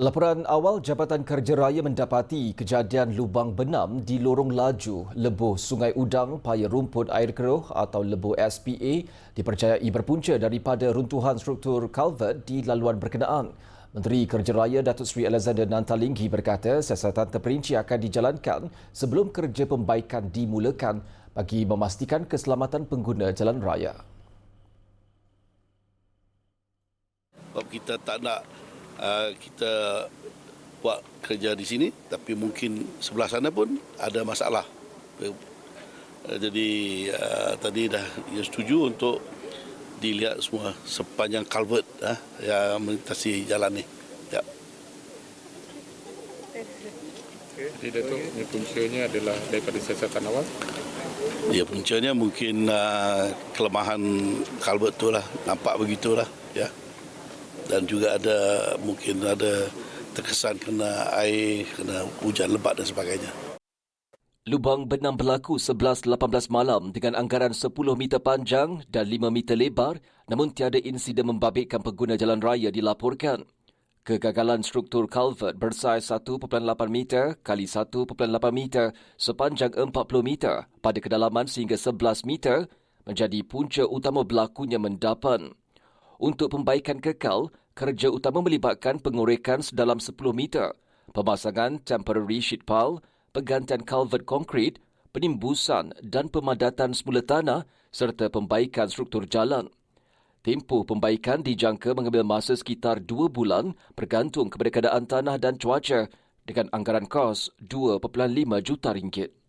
Laporan awal Jabatan Kerja Raya mendapati kejadian lubang benam di lorong laju lebuh Sungai Udang Paya Rumput Air Keruh atau lebuh SPA dipercayai berpunca daripada runtuhan struktur kalvert di laluan berkenaan. Menteri Kerja Raya Datuk Seri Alexander Nantalinggi berkata siasatan terperinci akan dijalankan sebelum kerja pembaikan dimulakan bagi memastikan keselamatan pengguna jalan raya. Kita tak nak uh, kita buat kerja di sini tapi mungkin sebelah sana pun ada masalah. Uh, jadi uh, tadi dah ya setuju untuk dilihat semua sepanjang culvert uh, yang melintasi jalan ni. Ya. Jadi Datuk, ini puncanya adalah daripada siasatan awal. Ya puncanya mungkin uh, kelemahan culvert tu lah nampak begitulah ya. Dan juga ada mungkin ada terkesan kena air, kena hujan lebat dan sebagainya. Lubang benam berlaku 11.18 malam dengan anggaran 10 meter panjang dan 5 meter lebar namun tiada insiden membabitkan pengguna jalan raya dilaporkan. Kegagalan struktur culvert bersaiz 1.8 meter kali 1.8 meter sepanjang 40 meter pada kedalaman sehingga 11 meter menjadi punca utama berlakunya mendapan. Untuk pembaikan kekal, kerja utama melibatkan pengorekan sedalam 10 meter, pemasangan temporary sheet pile, penggantian culvert konkrit, penimbusan dan pemadatan semula tanah serta pembaikan struktur jalan. Tempoh pembaikan dijangka mengambil masa sekitar dua bulan bergantung kepada keadaan tanah dan cuaca dengan anggaran kos 2.5 juta ringgit.